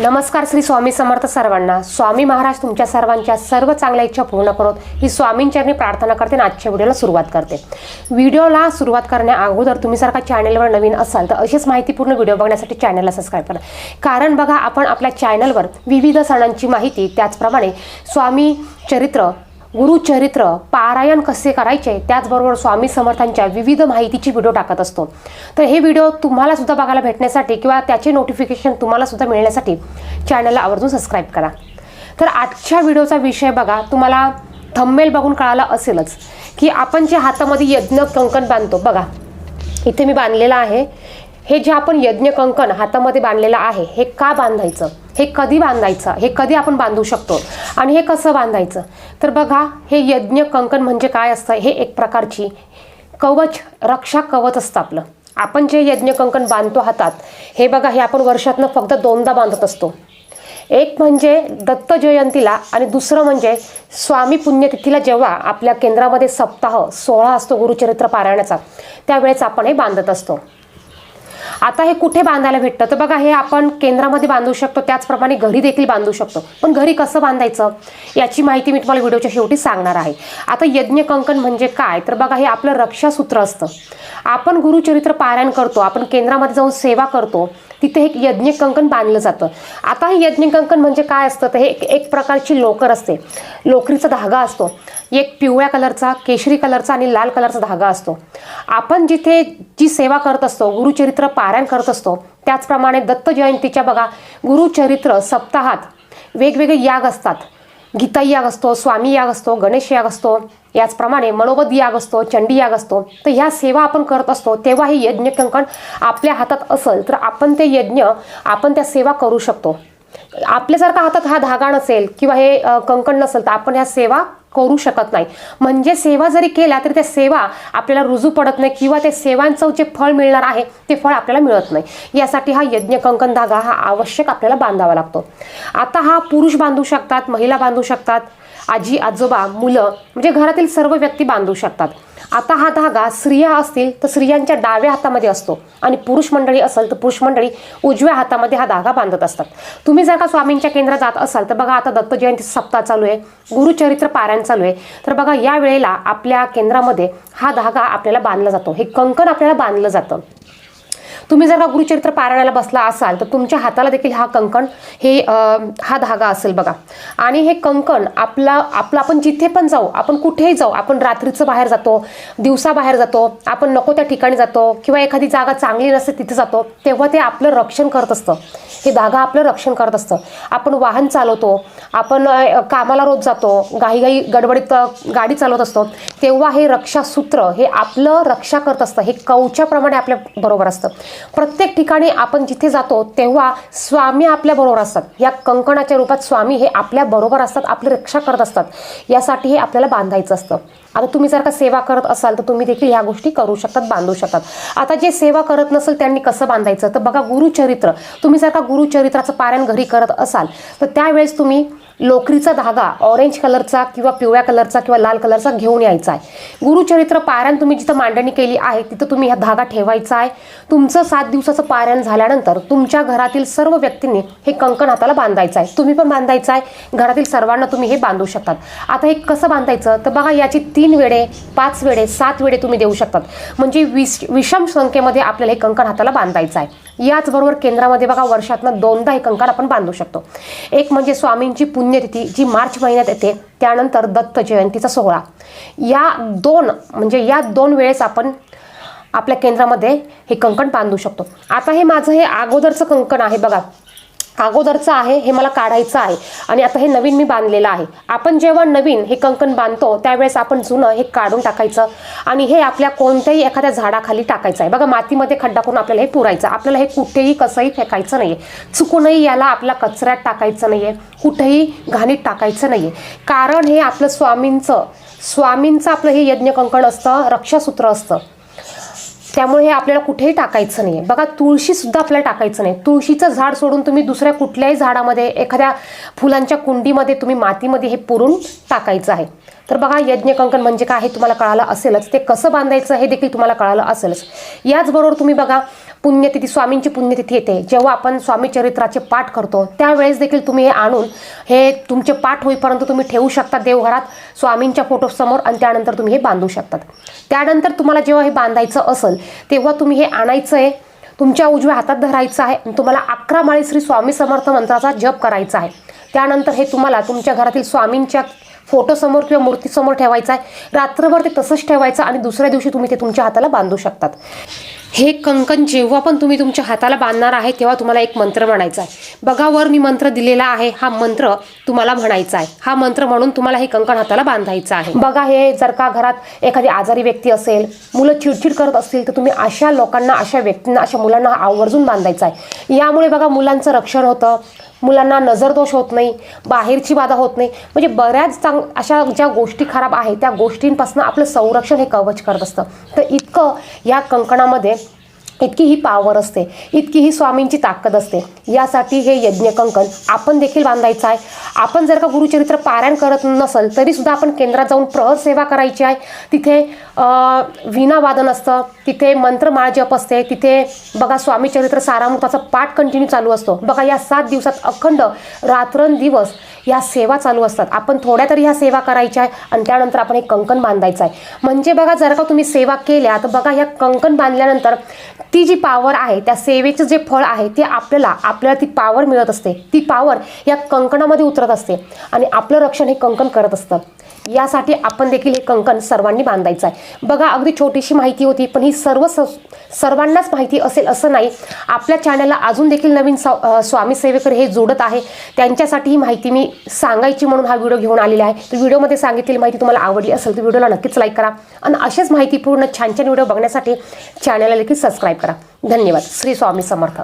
नमस्कार श्री स्वामी समर्थ सर्वांना. स्वामी महाराज तुमच्या सर्वांच्या सर्व चांगल्या इच्छा पूर्ण करोत. ही स्वामींचरणी प्रार्थना करते आणि आजच्या व्हिडिओला सुरुवात करते. व्हिडिओला सुरुवात करण्या अगोदर तुम्ही जर का चॅनलवर नवीन असाल तर अशीच माहितीपूर्ण व्हिडिओ बघण्यासाठी चॅनलला सबस्क्राईब करा. कारण बघा आपण आपल्या चॅनलवर विविध सणांची माहिती त्याचप्रमाणे स्वामी चरित्र गुरुचरित्र पारायण कसे करायचे त्याचबरोबर स्वामी समर्थांच्या विविध माहितीची व्हिडिओ टाकत असतो. तर हे व्हिडिओ तुम्हाला सुद्धा बघायला भेटण्यासाठी किंवा त्याचे नोटिफिकेशन तुम्हाला सुद्धा मिळण्यासाठी चॅनलला आवर्जून सबस्क्राईब करा. तर आजच्या व्हिडिओचा विषय बघा तुम्हाला थंबेल बघून कळाला असेलच की आपण जे हातामध्ये यज्ञ कंकण बांधतो बघा. इथे मी बांधलेलं आहे. हे जे आपण यज्ञ कंकण हातामध्ये बांधलेलं आहे हे का बांधायचं? हे कधी बांधायचं? हे कधी आपण बांधू शकतो? आणि हे कसं बांधायचं? तर बघा हे यज्ञ कंकण म्हणजे काय असतं? हे एक प्रकारची कवच रक्षा कवच असतं आपलं. आपण जे यज्ञ कंकण बांधतो हातात हे बघा हे आपण वर्षातनं फक्त दोनदा बांधत असतो. एक म्हणजे दत्त जयंतीला आणि दुसरं म्हणजे स्वामी पुण्यतिथीला जेव्हा आपल्या केंद्रामध्ये सप्ताह सोहळा असतो गुरुचरित्र पारायणाचा त्यावेळेस आपण हे बांधत असतो. आता हे कुठे बांधायला भेटतं? तर बघा हे आपण केंद्रामध्ये बांधू शकतो त्याचप्रमाणे घरी देखील बांधू शकतो. पण घरी कसं बांधायचं? याची माहिती मी तुम्हाला व्हिडिओच्या शेवटी सांगणार आहे. आता यज्ञ कंकण म्हणजे काय? तर बघा हे आपलं रक्षासूत्र असतं. आपण गुरुचरित्र पारायण करतो आपण केंद्रामध्ये जाऊन सेवा करतो. तिथे एक यज्ञ कंकण बांधलं जातं. आता हे यज्ञ कंकण म्हणजे काय असतं? तर हे एक एक प्रकारची लोकर असते. लोकरीचा धागा असतो. एक पिवळ्या कलरचा केशरी कलरचा आणि लाल कलरचा धागा असतो. आपण जिथे जी सेवा करत असतो गुरुचरित्र पारायण करत असतो त्याचप्रमाणे दत्त जयंतीच्या बघा गुरुचरित्र सप्ताहात वेगवेगळे याग असतात. गीता याग असतो स्वामी याग असतो गणेश याग असतो याचप्रमाणे मनोबद याग असतो चंडी याग असतो तर ह्या सेवा आपण करत असतो तेव्हा हे यज्ञ कंकण आपल्या हातात असेल तर आपण ते यज्ञ आपण त्या सेवा करू शकतो. आपल्यासारखा हातात हा धागा नसेल किंवा हे कंकण नसेल तर आपण ह्या सेवा करू शकत नाही. म्हणजे सेवा जरी केल्या तरी त्या सेवा आपल्याला रुजू पडत नाही किंवा त्या सेवांचं जे फळ मिळणार आहे ते फळ आपल्याला मिळत नाही. यासाठी हा यज्ञ कंकण धागा हा आवश्यक आपल्याला बांधावा लागतो. आता हा पुरुष बांधू शकतात महिला बांधू शकतात आजी आजोबा मुलं म्हणजे घरातील सर्व व्यक्ती बांधू शकतात. आता हा धागा स्त्रिया असतील तर स्त्रियांच्या डाव्या हातामध्ये असतो. आणि पुरुष मंडळी असेल तर पुरुष मंडळी उजव्या हातामध्ये हा धागा बांधत असतात. तुम्ही जर का स्वामींच्या केंद्रात जात असाल तर बघा आता दत्त जयंती सप्ताह चालू आहे. गुरुचरित्र पारायण चालू आहे. तर बघा या वेळेला आपल्या केंद्रामध्ये हा धागा आपल्याला बांधला जातो. हे कंकण आपल्याला बांधलं जातं. तुम्ही जर का गुरुचरित्र पारायणाला बसला असाल तर तुमच्या हाताला देखील हा कंकण हे हा धागा असेल बघा. आणि हे कंकण आपला आपलं आपण जिथे पण जाऊ आपण कुठेही जाऊ आपण रात्रीचं बाहेर जातो दिवसा बाहेर जातो आपण नको त्या ठिकाणी जातो किंवा एखादी जागा चांगली नसते तिथे जातो तेव्हा ते आपलं रक्षण करत असतं. हे धागा आपलं रक्षण करत असतं. आपण वाहन चालवतो आपण कामाला रोज जातो घाईघाई गडबडीत गाडी चालवत असतो तेव्हा हे रक्षासूत्र हे आपलं रक्षा करत असतं. हे कवच्याप्रमाणे आपल्या बरोबर असतं. प्रत्येक ठिकाणी आपण जिथे जातो तेव्हा स्वामी आपल्या बरोबर असतात. या कंकणाच्या रूपात स्वामी हे आपल्या बरोबर असतात आपली रक्षा करत असतात. यासाठी हे आपल्याला बांधायचं असतं. आता तुम्ही जर का सेवा करत असाल तर तुम्ही देखील ह्या गोष्टी करू शकतात बांधू शकतात. आता जे सेवा करत नसेल त्यांनी कसं बांधायचं? तर बघा गुरुचरित्र. तुम्ही जर का गुरुचरित्राचं पारायण घरी करत असाल तर त्यावेळेस तुम्ही लोकरीचा धागा ऑरेंज कलरचा किंवा पिवळ्या कलरचा किंवा लाल कलरचा घेऊन यायचा आहे. गुरुचरित्र पारायण तुम्ही जिथं मांडणी केली आहे तिथं तुम्ही हा धागा ठेवायचा आहे. तुमचं सात दिवसाचं पारायण झाल्यानंतर तुमच्या घरातील सर्व व्यक्तींनी हे कंकण हाताला बांधायचं आहे. तुम्ही पण बांधायचं आहे. घरातील सर्वांना तुम्ही हे बांधू शकतात. आता हे कसं बांधायचं? तर बघा याची तीन वेळे पाच वेळे सात वेळे तुम्ही देऊ शकतात. म्हणजे विष विषम संख्येमध्ये आपल्याला हे कंकण हाताला बांधायचं आहे. याचबरोबर केंद्रामध्ये बघा वर्षातनं दोनदा हे कंकण आपण बांधू शकतो. एक म्हणजे स्वामींची पुण्यतिथी जी मार्च महिन्यात येते त्यानंतर दत्त जयंतीचा सोहळा. या दोन म्हणजे या दोन वेळेस आपण आपल्या केंद्रामध्ये हे कंकण बांधू शकतो. आता हे माझं हे अगोदरचं कंकण आहे बघा. अगोदरचं आहे हे मला काढायचं आहे. आणि आता हे नवीन मी बांधलेलं आहे. आपण जेव्हा नवीन हे कंकण बांधतो त्यावेळेस आपण जुनं हे काढून टाकायचं. आणि हे आपल्या कोणत्याही एखाद्या झाडाखाली टाकायचं आहे. बघा मातीमध्ये खड्डा करून आपल्याला हे पुरायचं आपल्याला हे कुठेही कसंही फेकायचं नाही आहे चुकूनही याला आपल्या कचऱ्यात टाकायचं नाही आहे कुठेही घाणीत टाकायचं नाही आहे कारण हे आपलं स्वामींचं स्वामींचं आपलं हे यज्ञ कंकण असतं रक्षासूत्र असतं. त्यामुळे हे आपल्याला कुठेही टाकायचं नाही बघा तुळशी सुद्धा आपल्याला टाकायचं नाही. तुळशीचं झाड सोडून तुम्ही दुसऱ्या कुठल्याही झाडामध्ये एखाद्या फुलांच्या कुंडीमध्ये तुम्ही मातीमध्ये हे पुरून टाकायचं आहे. तर बघा यज्ञकंकण म्हणजे काय हे तुम्हाला कळालं असेलच. ते कसं बांधायचं हे देखील तुम्हाला कळालं असेलच. याचबरोबर तुम्ही बघा पुण्यतिथी स्वामींची पुण्यतिथी येते. जेव्हा आपण स्वामी चरित्राचे पाठ करतो त्यावेळेस देखील तुम्ही हे आणून हे तुमचे पाठ होईपर्यंत तुम्ही ठेवू शकता देवघरात स्वामींच्या फोटोसमोर आणि त्यानंतर तुम्ही हे बांधू शकतात. त्यानंतर तुम्हाला जेव्हा हे बांधायचं असेल तेव्हा तुम्ही हे आणायचं आहे तुमच्या उजव्या हातात धरायचं आहे आणि तुम्हाला अकरा माळी श्री स्वामी समर्थ मंत्राचा जप करायचा आहे. त्यानंतर हे तुम्हाला तुमच्या घरातील स्वामींच्या फोटोसमोर किंवा मूर्तीसमोर ठेवायचं आहे. रात्रभर ते तसंच ठेवायचं आणि दुसऱ्या दिवशी तुम्ही ते तुमच्या हाताला बांधू शकतात. हे कंकण जेव्हा पण तुम्ही तुमच्या हाताला बांधणार आहे तेव्हा तुम्हाला एक मंत्र म्हणायचा आहे. बघा वर मी मंत्र दिलेला आहे हा मंत्र तुम्हाला म्हणायचा आहे. हा मंत्र म्हणून तुम्हाला हे कंकण हाताला बांधायचं आहे. बघा हे जर का घरात एखादी आजारी व्यक्ती असेल मुलं चिडचिड करत असतील तर तुम्ही अशा लोकांना अशा व्यक्तींना अशा मुलांना आवर्जून बांधायचं आहे. यामुळे बघा मुलांचं रक्षण होतं. मुलांना नजरदोष होत नाही बाहेरची बाधा होत नाही. म्हणजे बऱ्याच चांग अशा ज्या गोष्टी खराब आहेत त्या गोष्टींपासून आपलं संरक्षण हे कवच करत असतं. तर इतकं या कंकणामध्ये इतकी ही पावर असते इतकी ही स्वामींची ताकद असते. यासाठी हे यज्ञ कंकण आपण देखील बांधायचं आहे. आपण जर का गुरुचरित्र पारायण करत नसेल तरीसुद्धा आपण केंद्रात जाऊन प्रहर सेवा करायची आहे. तिथे वीणावादन असतं तिथे मंत्रमाळ जप असते तिथे बघा स्वामीचरित्र सारामृताचा पाठ कंटिन्यू चालू असतो. बघा या सात दिवसात अखंड रात्रंदिवस या सेवा चालू असतात. आपण थोड्या तरी ह्या सेवा करायच्या आहे आणि त्यानंतर आपण एक कंकण बांधायचं आहे. म्हणजे बघा जर का तुम्ही सेवा केल्या तर बघा ह्या कंकण बांधल्यानंतर ती जी पावर आहे त्या सेवेचं जे फळ आहे ते आपल्याला आपल्याला ती पावर मिळत असते. ती पावर या कंकणामध्ये उतरत असते. आणि आपलं रक्षण हे कंकण करत असतं. यासाठी आपण देखील हे कंकण सर्वांनी बांधायचं आहे. बघा अगदी छोटीशी माहिती होती पण ही सर्व स सर्वांनाच माहिती असेल असं नाही. आपल्या चॅनलला अजून देखील नवीन स्वामी सेवेकर हे जोडत आहे. त्यांच्यासाठी ही माहिती मी सांगायची म्हणून हा व्हिडिओ घेऊन आलेला आहे. तर व्हिडिओमध्ये सांगितलेली माहिती तुम्हाला आवडली असेल तर व्हिडिओला नक्कीच लाईक करा. आणि असेच माहितीपूर्ण छान छान व्हिडिओ बघण्यासाठी चॅनलला देखील सबस्क्राईब करा. धन्यवाद. श्री स्वामी समर्थ.